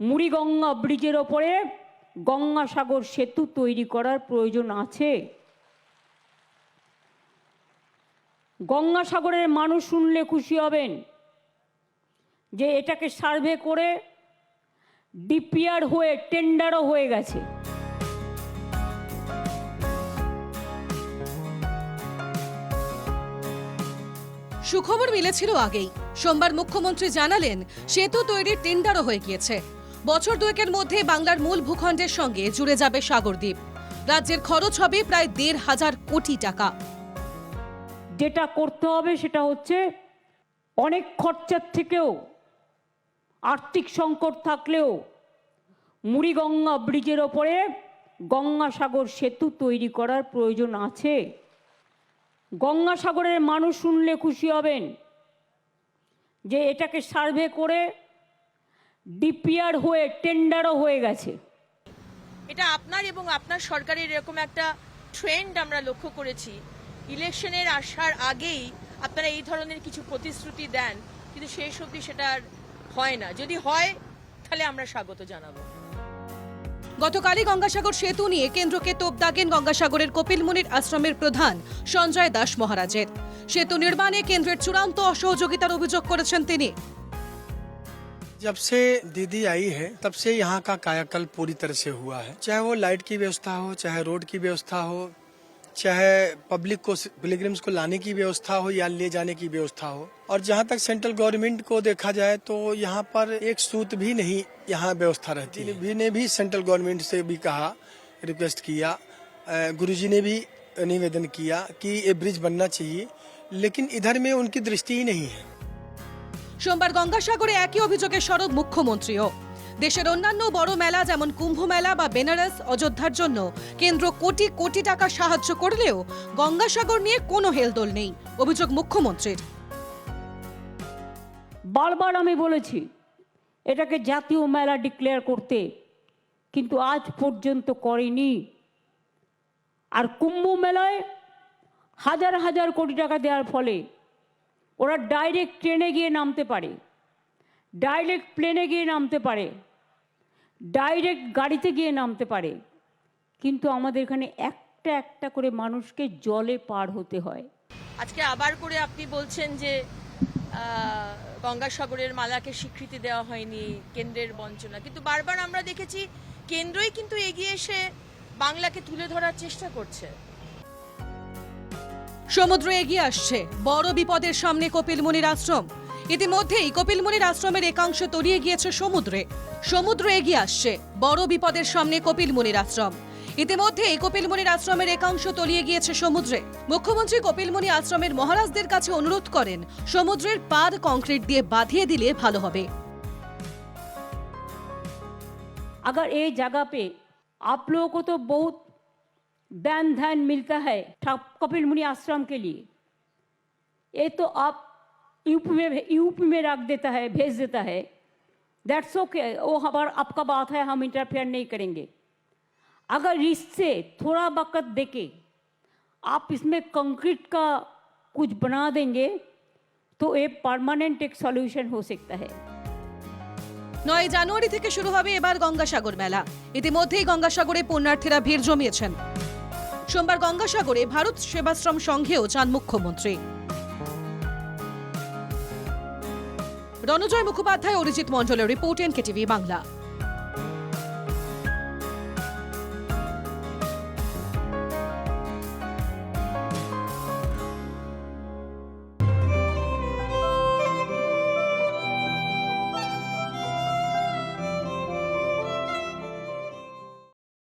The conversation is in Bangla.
মুড়িগঙ্গা ব্রিজের ওপরে গঙ্গাসাগর সেতু তৈরি করার প্রয়োজন আছে। গঙ্গাসাগরের মানুষ শুনলে খুশি হবেন যে এটাকে সার্ভে করে ডিপিআর হয়ে টেন্ডারও হয়ে গেছে। সুখবর মিলেছিল আগেই। সোমবার মুখ্যমন্ত্রী জানালেন, সেতু তৈরির টেন্ডারও হয়ে গিয়েছে। বছর দুয়েকের মধ্যে বাংলার মূল ভূখণ্ডের সঙ্গে জুড়ে যাবে সাগরদ্বীপ। রাজ্যের খরচ হবে প্রায় দেড় হাজার কোটি টাকা। যেটা করতে হবে সেটা হচ্ছে অনেক খরচার থেকেও আর্থিক সংকট থাকলেও মুড়িগঙ্গা ব্রিজের ওপরে গঙ্গাসাগর সেতু তৈরি করার প্রয়োজন আছে। গঙ্গাসাগরের মানুষ শুনলে খুশি হবেন যে এটাকে সার্ভে করে ডিপিআর হয়ে টেন্ডারও হয়ে গেছে। এটা আপনার এবং আপনার সরকারের এরকম একটা ট্রেন্ড আমরা লক্ষ্য করেছি। ইলেকশনের আসার আগেই আপনারা এই ধরনের কিছু প্রতিশ্রুতি দেন কিন্তু শেষ অবধি সেটা আর হয় না। যদি হয় তাহলে আমরা স্বাগত জানাব। গতকালই গঙ্গাসাগর সেতু নিয়ে কেন্দ্রকে তোপ দাগেন গঙ্গাসাগরের কপিলমুনির আশ্রমের প্রধান সঞ্জয় দাস মহারাজের। সেতু নির্মাণে কেন্দ্রের চূড়ান্ত অসহযোগিতার অভিযোগ করেছেন তিনি। जब से दीदी आई है, तब से यहाँ का कायाकल्प पूरी तरह से हुआ है। चाहे वो लाइट की व्यवस्था हो, चाहे रोड की व्यवस्था हो, चाहे पब्लिक को पिलग्रिम्स को लाने की व्यवस्था हो या ले जाने की व्यवस्था हो। और जहाँ तक सेंट्रल गवर्नमेंट को देखा जाए तो यहाँ पर एक सूत भी नहीं यहाँ व्यवस्था रहती है। भी ने भी सेंट्रल गवर्नमेंट से भी कहा रिक्वेस्ट किया गुरु जी ने भी निवेदन किया कि ये ब्रिज बनना चाहिए, लेकिन इधर में उनकी दृष्टि ही नहीं है। সোমবার গঙ্গাসাগরে একই অভিযোগের সরব মুখ্যমন্ত্রীও। দেশের অন্যান্য বড় মেলা যেমন কুম্ভ মেলা বা বেনারস, অযোধ্যার জন্য কেন্দ্র কোটি কোটি টাকা সাহায্য করলেও গঙ্গাসাগর নিয়ে কোনো হেলদোল নেই, অভিযোগ মুখ্যমন্ত্রীর। বারবার আমি বলেছি, এটাকে জাতীয় মেলা ডিক্লেয়ার করতে, কিন্তু আজ পর্যন্ত করেনি। আর কুম্ভ মেলায় হাজার হাজার কোটি টাকা দেওয়ার ফলে ওরা ডাইরেক্ট ট্রেনে গিয়ে নামতে পারে। ডাইরেক্ট প্লেনে গিয়ে নামতে পারে। ডাইরেক্ট গাড়িতে গিয়ে নামতে পারে। কিন্তু আমাদের এখানে একটা একটা করে মানুষকে জলে পার হতে হয়। আজকে আবার করে আপনি বলছেন যে গঙ্গাসাগরের মালাকে স্বীকৃতি দেওয়া হয়নি, কেন্দ্রের বঞ্চনা। কিন্তু বারবার আমরা দেখেছি, কেন্দ্রই কিন্তু এগিয়ে এসে বাংলাকে তুলে ধরার চেষ্টা করছে। সমুদ্র এগিয়ে আসছে বড় বিপদের সামনে কপিলমুনির আশ্রম ইতিমধ্যেই কপিলমুনির আশ্রমের একাংশ তলিয়ে গিয়েছে সমুদ্রে সমুদ্র এগিয়ে আসছে বড় বিপদের সামনে কপিলমুনির আশ্রম ইতিমধ্যেই কপিলমুনির আশ্রমের একাংশ তলিয়ে গিয়েছে সমুদ্রে মুখ্যমন্ত্রী কপিলমুনি আশ্রমের মহারাজদের কাছে অনুরোধ করেন সমুদ্রের পার কংক্রিট দিয়ে বাঁধিয়ে দিলে ভালো হবে अगर ये जगह पे आप लोगों को तो बहुत दान ध्यान मिलता है ठा- कपिल मुनि आश्रम के लिए ये तो आप यूपी में यूपी में रख देता है भेज देता है दैट्स ओके वो हमारा आपका बात है हम इंटरफेयर नहीं करेंगे अगर इससे थोड़ा वक्त देके आप इसमें कंक्रीट का कुछ बना देंगे तो ये परमानेंट एक सॉल्यूशन हो सकता है নয় জানুয়ারি থেকে শুরু হবে এবার গঙ্গাসাগর মেলা ইতিমধ্যেই গঙ্গাসাগরে পুণ্যার্থীরা ভিড় জমিয়েছেন সোমবার গঙ্গাসাগরে ভারত সেবাশ্রম সংঘেও চান মুখ্যমন্ত্রী। রণজয় মুখোপাধ্যায় অরিজিৎ মণ্ডলের রিপোর্ট এনকেটিভি বাংলা।